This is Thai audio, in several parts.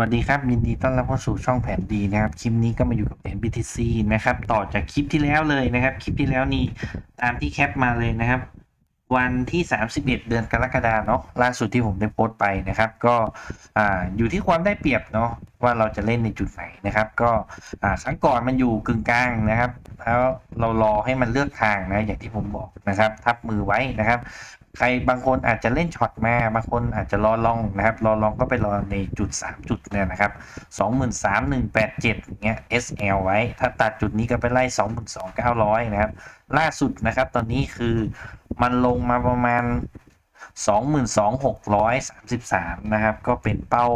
วัสดีครับ ยินดีต้อนรับเข้าสู่ช่องแผนดีนะครับ คลิปนี้ก็มาอยู่กับ NBTC นะครับ ต่อจากคลิปที่แล้วเลยนะครับ คลิปที่แล้วนี่ตามที่แคปมาเลยนะครับ วันที่ 31 เดือนกรกฎาเนาะล่าสุดที่ผมได้โพสต์ไปนะครับ ก็อ่าอยู่ที่ความได้เปรียบเนาะว่าเราจะเล่นในจุดไหนนะครับ ก็อ่าครั้งก่อนมันอยู่กึ่งกลางนะครับ แล้วเรารอให้มันเลือกทางนะอย่างที่ผมบอกนะครับ ทับมือไว้นะครับ ใครบางคนอาจจะเล่นช็อตมาบางคนอาจจะรอลองนะครับ รอลองก็ไปรอในจุด 3 จุดเนี่ยนะครับ 23,187เงี้ย SL ไว้ ถ้าตัดจุดนี้ก็ไปไล่ 22,900 นะครับ ล่าสุดนะครับตอนนี้คือ มันลงมาประมาณ 22,633 นะครับ ก็เป็นเป้า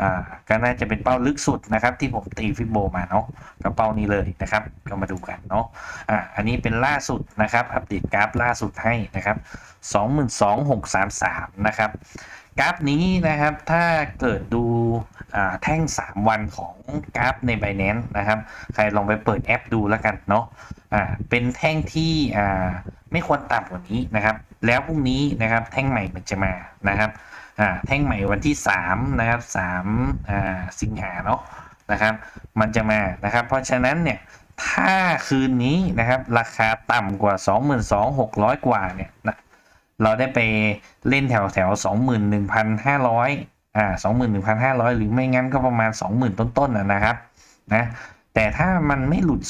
อ่าก็น่าจะเป็นเป้าลึกสุดนะครับ ที่ผมตีฟิโบมาเนาะก็เป้านี้เลยนะครับ ก็มาดูกันเนาะอ่าอันนี้เป็นล่าสุดนะครับ อัปเดตกราฟล่าสุดให้นะครับ 22,633 นะครับ กราฟนี้นะครับ ถ้าเกิดดูแท่ง 3 วันของกราฟใน Binance นะครับ ใครลองไปเปิดแอปดูแล้วกันเนาะเป็นแท่งที่ไม่ควรต่ำกว่านี้นะครับ แล้วพรุ่งนี้นะครับแท่งใหม่มันจะมานะครับแท่งใหม่วันที่3นะครับ3สิงหาเนาะนะครับ มันจะมานะครับ เพราะฉะนั้นเนี่ยถ้าคืนนี้นะครับ ราคาต่ำกว่า 22,600 กว่าเนี่ย เราได้ไปเล่นแถวแถว21,500อ่า21,500หรือไม่งั้นก็ประมาณ20,000ต้นๆนะครับนะแต่ถ้ามันไม่หลุด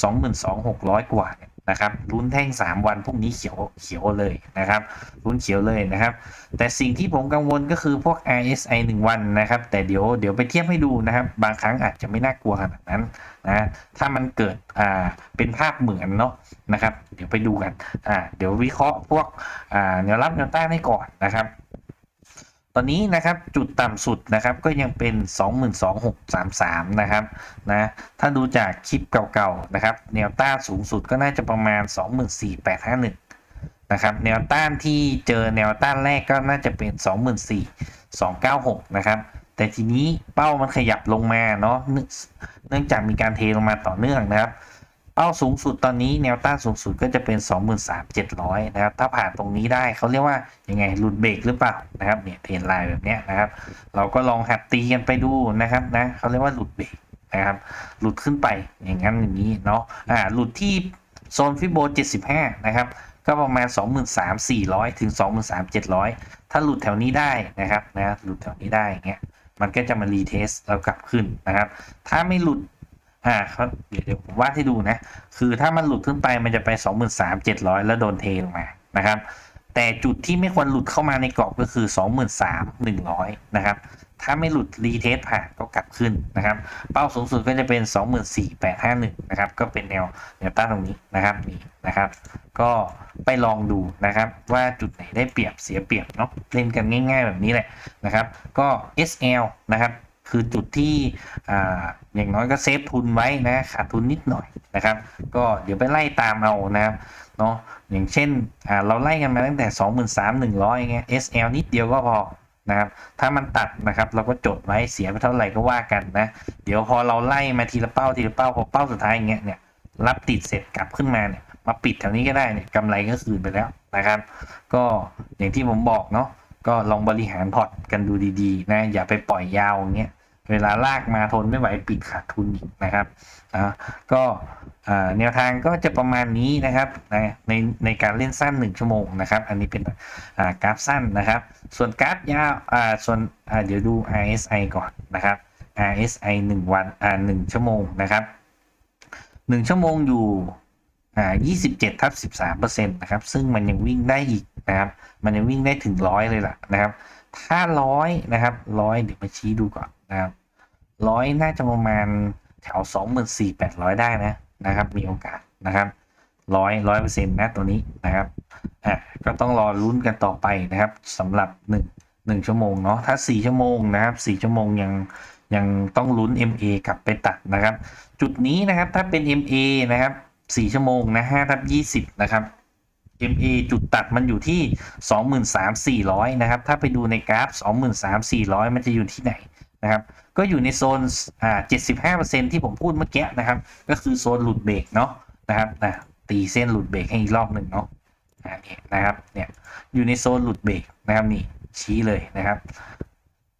22,600กว่าเนี่ย นะครับลุ้นแท่ง 3 วันพรุ่งนี้เขียวเขียวเลยนะครับลุ้นเขียวเลยนะครับ แต่สิ่งที่ผมกังวลก็คือพวก RSI 1 วันนะครับ แต่เดี๋ยวเดี๋ยวไปเทียบให้ดูนะครับ บางครั้งอาจจะไม่น่ากลัวขนาดนั้นนะถ้ามันเกิดอ่าเป็นภาพเหมือนเนาะนะครับ เดี๋ยวไปดูกันอ่าเดี๋ยววิเคราะห์พวกอ่าแนวรับแนวต้านให้ก่อนนะครับ อนนี้นะครับจุดต่ำสุดนะครับก็ยังเป็น 22,633 นะครับนะถ้าดูจากคลิปเก่าๆนะครับแนวต้านสูงสุดก็น่าจะประมาณ 24,851 นะครับแนวต้านที่เจอแนวต้านแรกก็น่าจะเป็น 24,296 นะครับแต่ทีนี้เป้ามันขยับลงมาเนาะเนื่องเนื่องจากมีการเทลงมาต่อเนื่องนะครับ เป้าสูงสุดตอนนี้แนวต้านสูงสุดก็จะเป็น 23,700 นะครับ ถ้าผ่านตรงนี้ได้เขาเรียกว่ายังไงหลุดเบรกหรือเปล่านะครับเนี่ยเทรนไลน์แบบเนี้ยนะครับ เราก็ลองหัดตีกันไปดูนะครับนะเขาเรียกว่าหลุดเบรกนะครับ หลุดขึ้นไปอย่างนั้นอย่างนี้เนาะอ่าหลุดที่โซนฟิโบ 75 นะครับ ก็ประมาณ 23,400 ถึง 23,700 ถ้าหลุดแถวนี้ได้นะครับนะหลุดแถวนี้ได้อย่างเงี้ยมันก็จะมารีเทสแล้วกลับขึ้นนะครับ ถ้าไม่หลุด อ่าเขาเดี๋ยวเดี๋ยวผมวาดให้ดูนะ คือถ้ามันหลุดขึ้นไปมันจะไป 23,700 แล้วโดนเทลงมานะครับ แต่จุดที่ไม่ควรหลุดเข้ามาในกรอบก็คือ 23,100 นะครับ ถ้าไม่หลุดรีเทสผ่านก็กลับขึ้นนะครับ เป้าสูงสุดก็จะเป็น 24,851 นะครับ ก็เป็นแนวแนวต้านตรงนี้นะครับนี่นะครับ ก็ไปลองดูนะครับว่าจุดไหนได้เปรียบเสียเปรียบเนาะเล่นกันง่าย ๆ แบบนี้แหละนะครับ ก็ SL นะครับ คือจุดที่ออย่างน้อยก็เซฟทุนไว้นะขาดทุนนิดหน่อยนะครับ ก็เดี๋ยวไปไล่ตามเอานะครับเนาะอย่างเช่นเราไล่กันมาตั้งแต่ 23,100เงี้ย SL นิดเดียวก็พอนะครับถ้ามันตัดนะครับเราก็จดไว้เสียไปเท่าไหร่ก็ว่ากันนะ เดี๋ยวพอเราไล่มาทีละเป้าทีละเป้าพอเป้าสุดท้ายอย่างเงี้ยเนี่ยรับติดเสร็จกลับขึ้นมาเนี่ยมาปิดแถวนี้ก็ได้เนี่ยกำไรก็คืนไปแล้วนะครับ ก็อย่างที่ผมบอกเนาะก็ลองบริหารพอร์ตกันดูดีๆนะอย่าไปปล่อยยาวอย่างเงี้ย เวลาลากมาทนไม่ไหวปิดขาดทุนนะครับนะก็แนวทางก็จะประมาณนี้นะครับนในในการเล่นสั้น 1 ชั่วโมงนะครับ อันนี้เป็นกราฟสั้นนะครับ ส่วนกราฟยาวส่วนเดี๋ยวดู RSI ก่อนนะครับ RSI 1 วันอ่าชั่วโมงนะครับ 1 ชั่วโมงอยู่อ่า27ทับ13%นะครับ ซึ่งมันยังวิ่งได้อีกนะครับ มันยังวิ่งได้ถึงร้อยเลยล่ะนะครับ ถ้าร้อยนะครับร้อยเดี๋ยวมาชี้ดูก่อน นะครับร้อยน่าจะประมาณแถวสองหมื่นสี่แปดร้อยได้นะนะครับ มีโอกาสนะครับร้อยร้อยเปอร์เซ็นต์นะตัวนี้นะครับอะก็ต้องรอลุ้นกันต่อไปนะครับสำหรับหนึ่งหนึ่งชั่วโมงเนาะถ้าสี่ชั่วโมงนะครับสี่ชั่วโมงยังยังต้องลุ้น MA กลับไปตัดนะครับ จุดนี้นะครับถ้าเป็น MA นะครับสี่ชั่วโมงนะห้าทับยี่สิบนะครับ MA จุดตัดมันอยู่ที่ 23,400 นะครับ ถ้าไปดูในกราฟ 23,400 มันจะอยู่ที่ไหน นะครับ ก็อยู่ในโซนอ่า75%ที่ผมพูดเมื่อกี้นะครับ ก็คือโซนหลุดเบรกเนาะนะครับนะตีเส้นหลุดเบรกให้อีกรอบหนึ่งเนาะนี่นะครับเนี่ยอยู่ในโซนหลุดเบรกนะครับนี่ชี้เลยนะครับ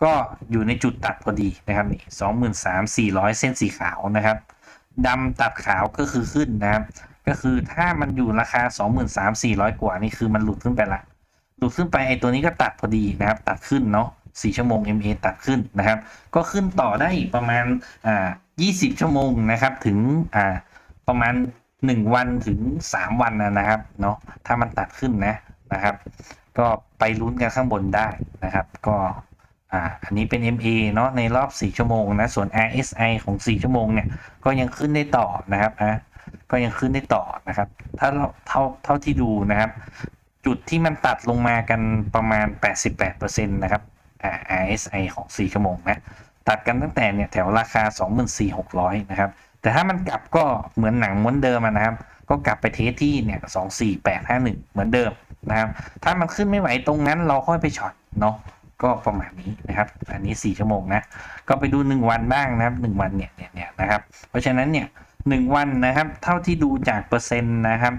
ก็อยู่ในจุดตัดพอดีนะครับนี่สองหมื่นสามสี่ร้อยเส้นสีขาวนะครับดำตัดขาวก็คือขึ้นนะครับ ก็คือถ้ามันอยู่ราคาสองหมื่นสามสี่ร้อยกว่านี่คือมันหลุดขึ้นไปละ หลุดขึ้นไปไอตัวนี้ก็ตัดพอดีนะครับ ตัดขึ้นเนาะ สี่ชั่วโมง MA ตัดขึ้นนะครับ ก็ขึ้นต่อได้อีกประมาณอ่ายี่สิบชั่วโมงนะครับถึงอ่าประมาณหนึ่งวันถึงสามวันนะนะครับเนาะถ้ามันตัดขึ้นนะนะครับ ก็ไปลุ้นกันข้างบนได้นะครับ ก็อ่าอันนี้เป็น MA เนาะในรอบ 4 ชั่วโมงนะส่วน RSI ของ 4 ชั่วโมงเนี่ยก็ยังขึ้นได้ต่อนะครับอะก็ยังขึ้นได้ต่อนะครับ ถ้าเราเท่าเท่าที่ดูนะครับ จุดที่มันตัดลงมากันประมาณ 88%นะครับ RSI ของ 4 ชั่วโมงนะตัดกันตั้งแต่เนี่ยแถวราคา 24,600 นะครับ แต่ถ้ามันกลับก็เหมือนหนังม้วนเดิมนะครับ ก็กลับไปเทสที่เนี่ย24851 เหมือนเดิมนะครับ ถ้ามันขึ้นไม่ไหวตรงนั้นเราค่อยไปช็อตเนาะก็ประมาณนี้นะครับ อันนี้ 4 ชั่วโมงนะ ก็ไปดู 1 วันบ้างนะครับ 1 วันเนี่ยเนี่ยเนี่ยนะครับ เพราะฉะนั้นเนี่ยหนึ่งวันนะครับ เท่าที่ดูจากเปอร์เซ็นต์นะครับ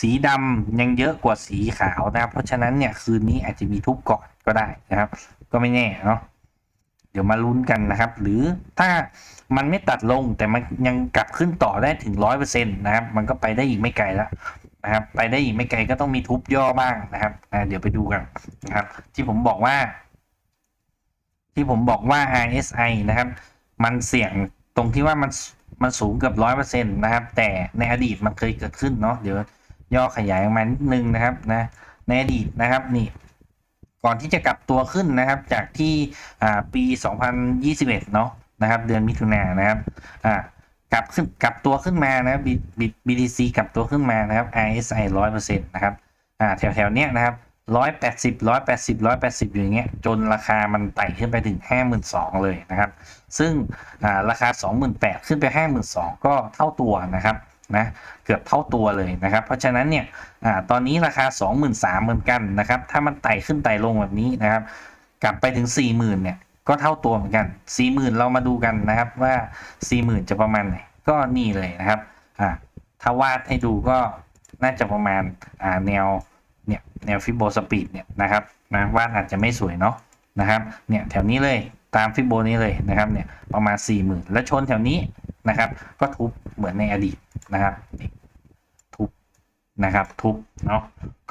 สีดำยังเยอะกว่าสีขาวนะครับ เพราะฉะนั้นเนี่ยคืนนี้อาจจะมีทุบก่อน ก็ได้นะครับ ก็ไม่แน่เนาะเดี๋ยวมาลุ้นกันนะครับ หรือถ้ามันไม่ตัดลงแต่มันยังกลับขึ้นต่อได้ถึงร้อยเปอร์เซ็นต์นะครับ มันก็ไปได้อีกไม่ไกลแล้วนะครับ ไปได้อีกไม่ไกลก็ต้องมีทุบย่อบ้างนะครับเดี๋ยวไปดูกันนะครับ ที่ผมบอกว่า ที่ผมบอกว่า RSI นะครับ มันเสี่ยงตรงที่ว่ามันมันสูงเกือบร้อยเปอร์เซ็นต์นะครับ แต่ในอดีตมันเคยเกิดขึ้นเนาะเดี๋ยวย่อขยายออกมานิดนึงนะครับนะในอดีตนะครับนี่ ก่อนที่จะกลับตัวขึ้นนะครับ จากที่ปี 2021 เนาะนะครับ เดือนมิถุนายนนะครับกลับขึ้นกลับตัวขึ้นมานะครับ BTC กลับตัวขึ้นมานะครับ RSI ร้อยเปอร์เซ็นต์นะครับแถวแถวๆเนี้ยนะครับร้อยแปดสิบร้อยแปดสิบร้อยแปดสิบอย่างเงี้ยจนราคามันไต่ขึ้นไปถึงห้าหมื่นสองเลยนะครับ ซึ่งอ่าราคา28,000ขึ้นไป52,000ก็เท่าตัวนะครับ นะเกือบเท่าตัวเลยนะครับ เพราะฉะนั้นเนี่ยอตอนนี้ราคา 23,000เหมือนกันนะครับ ถ้ามันไต่ขึ้นไต่ลงแบบนี้นะครับ กลับไปถึง 40,000เนี่ยก็เท่าตัวเหมือนกัน 40,000 เรามาดูกันนะครับว่า 40,000 จะประมาณไหนก็นี่เลยนะครับอ่าถ้าวาดให้ดูก็น่าจะประมาณอ่าแนวเนี่ยแนวฟิโบสปีดเนี่ยนะครับนะวาดอาจจะไม่สวยเนาะนะครับเนี่ยแถวนี้เลยตามฟิโบนี้เลยนะครับเนี่ยประมาณ 4 0,000 แล้วชนแถวนี้นะครับ ก็ทุบเหมือนในอดีต นะครับทุบนะครับทุบเนาะ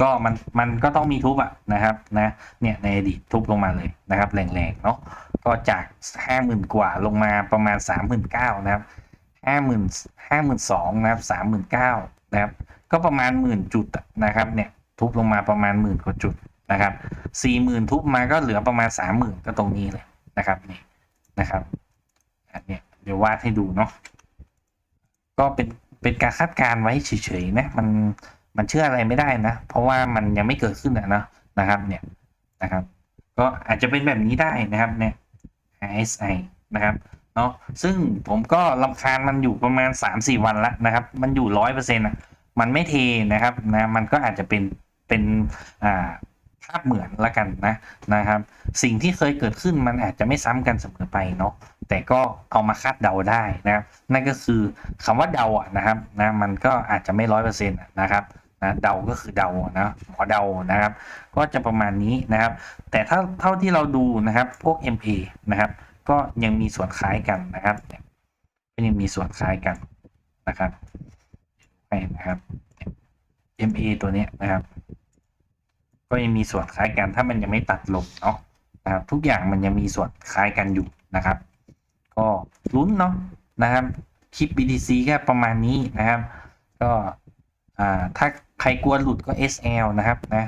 ก็มันมันก็ต้องมีทุบอะนะครับนะเนี่ยในอดีตทุบลงมาเลยนะครับแรงๆเนาะก็จาก50,000กว่าลงมาประมาณ39,000นเก้านะครับ50,000 52,000นสองนะครับ39,000นเก้านะครับก็ประมาณหมื่นจุดนะครับเนี่ยทุบลงมาประมาณหมื่นกว่าจุดนะครับสี่หมื่นทุบมาก็เหลือประมาณสามหมื่นก็ตรงนี้เลยนะครับนี่นะครับอันเนี้ยเดี๋ยววาดให้ดูเนาะก็เป็น เป็นการคาดการณ์ไว้เฉยๆนะมันมันเชื่ออะไรไม่ได้นะ เพราะว่ามันยังไม่เกิดขึ้นอะนะนะครับเนี่ยนะครับ ก็อาจจะเป็นแบบนี้ได้นะครับเนี่ย RSI นะครับเนาะซึ่งผมก็ลำคาญมันอยู่ประมาณ 3-4 วันละนะครับ มันอยู่ร้อยเปอร์เซ็นต์อะมันไม่เทนะครับนะมันก็อาจจะเป็นเป็นอ่า ภาพเหมือนละกันนะนะครับ สิ่งที่เคยเกิดขึ้นมันอาจจะไม่ซ้ำกันเสมอไปเนาะแต่ก็เอามาคาดเดาได้นะครับนั่นก็คือคำว่าเดาอะนะครับนะมันก็อาจจะไม่ร้อยเปอร์เซ็นต์นะครับนะเดาก็คือเดานะหมอเดานะครับ ก็จะประมาณนี้นะครับ แต่ถ้าเท่าที่เราดูนะครับพวก MA นะครับ ก็ยังมีส่วนคล้ายกันนะครับยก็ยังมีส่วนคล้ายกันนะครับให้นะครับ MA ตัวนี้นะครับ ก็ยังมีส่วนคล้ายกันถ้ามันยังไม่ตัดลงเนาะนะครับทุกอย่างมันยังมีส่วนคล้ายกันอยู่นะครับ ก็ลุ้นเนาะนะครับคลิป BTC แค่ประมาณนี้นะครับ ก็อ่าถ้าใครกลัวหลุดก็ SL นะครับนะ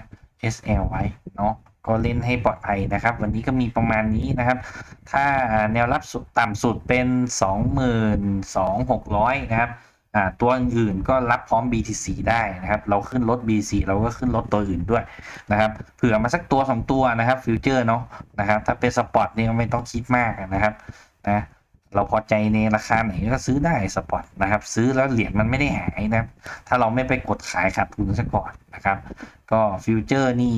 SL ไว้เนาะก็เล่นให้ปลอดภัยนะครับ วันนี้ก็มีประมาณนี้นะครับ ถ้าแนวรับต่ำสุดเป็น 22,600 นะครับ ตัวอื่นๆก็รับพร้อม BTC ได้นะครับ เราขึ้นรถ BTC เราก็ขึ้นรถตัวอื่นด้วยนะครับ เผื่อมาสักตัวสองตัวนะครับฟิวเจอร์เนาะนะครับ ถ้าเป็นสปอร์ตนี่ไม่ต้องคิดมากนะครับนะเราพอใจในราคาไหนก็ซื้อได้สปอร์ตนะครับ ซื้อแล้วเหรียญมันไม่ได้หายนะถ้าเราไม่ไปกดขายขาดทุนซะก่อนนะครับ ก็ฟิวเจอร์นี่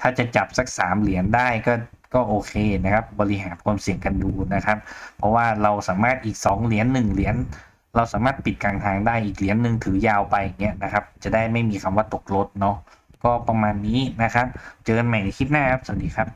ถ้าจะจับสักสามเหรียญได้ก็ก็โอเคนะครับ บริหารความเสี่ยงกันดูนะครับ เพราะว่าเราสามารถอีก 2 เหรียญ1เหรียญ เราสามารถปิดกลางทางได้อีกเหรียญหนึ่งถือยาวไปอย่างเงี้ยนะครับ จะได้ไม่มีคำว่าตกรถเนาะก็ประมาณนี้นะครับ เจอกันใหม่ในคลิปหน้าครับ สวัสดีครับ